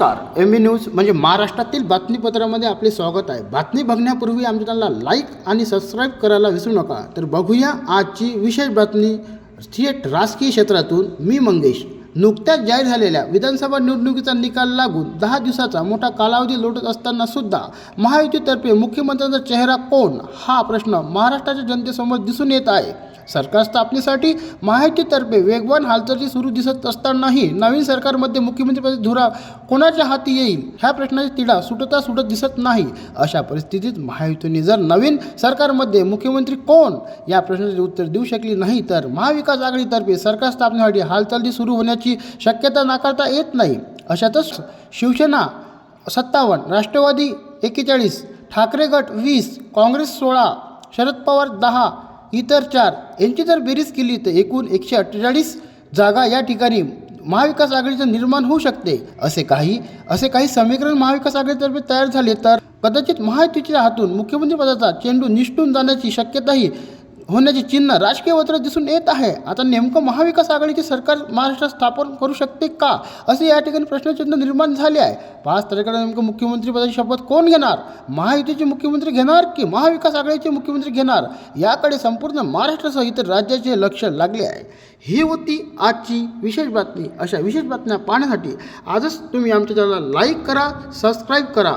नमस्कार. एम बी न्यूज म्हणजे महाराष्ट्रातील बातमीपत्रामध्ये आपले स्वागत आहे. बातमी बघण्यापूर्वी आमच्या चॅनलला लाईक आणि सबस्क्राईब करायला विसरू नका. तर बघूया आजची विशेष बातमी. थेट राजकीय क्षेत्रातून मी मंगेश. नुकत्याच जाहीर झालेल्या विधानसभा निवडणुकीचा निकाल लागून दहा दिवसाचा मोठा कालावधी लोटत असताना सुद्धा महायुतीतर्फे मुख्यमंत्र्यांचा चेहरा कोण? हा प्रश्न महाराष्ट्राच्या जनतेसमोर दिसून येत आहे. सरकार स्थापनेसाठी महायुतीतर्फे वेगवान हालचाली सुरू दिसत असतानाही नवीन सरकारमध्ये मुख्यमंत्रीपदाची धुरा कोणाच्या हाती येईल? ह्या प्रश्नाची तिढा सुटता सुटत दिसत नाही. अशा परिस्थितीत महायुतीने जर नवीन सरकारमध्ये मुख्यमंत्री कोण? या प्रश्नाचे उत्तर देऊ शकली नाही तर महाविकास आघाडीतर्फे सरकार स्थापनेसाठी हालचाली सुरू होण्याची शक्यता नाकारता येत नाही. अशातच शिवसेना सत्तावन्न राष्ट्रवादी एक्केचाळीस ठाकरे गट वीस काँग्रेस सोळा शरद पवार दहा इतर चार. यांची जर बेरीज केली तर एकूण एकशे अठ्ठेचाळीस जागा या ठिकाणी महाविकास आघाडीचं निर्माण होऊ शकते. असे काही असे काही समीकरण महाविकास आघाडीतर्फे तयार झाले तर कदाचित महायुतीच्या हातून मुख्यमंत्रीपदाचा चेंडू निष्ठून जाण्याची शक्यताही होण्याची चिन्ह राजकीय वत्र दिसून येत आहे. आता नेमकं महाविकास आघाडीचे सरकार महाराष्ट्रात स्थापन करू शकते का? असे या ठिकाणी प्रश्नचिन्ह निर्माण झाले आहे. पाच तारखेला नेमकं मुख्यमंत्रीपदाची शपथ कोण घेणार? महायुतीचे मुख्यमंत्री घेणार की महाविकास आघाडीचे मुख्यमंत्री घेणार? याकडे संपूर्ण महाराष्ट्रासह इतर राज्याचे लक्ष लागले आहे. ही होती आजची विशेष बातमी. अशा विशेष बातम्या पाहण्यासाठी आजच तुम्ही आमच्या चॅनलला लाईक करा सबस्क्राईब करा.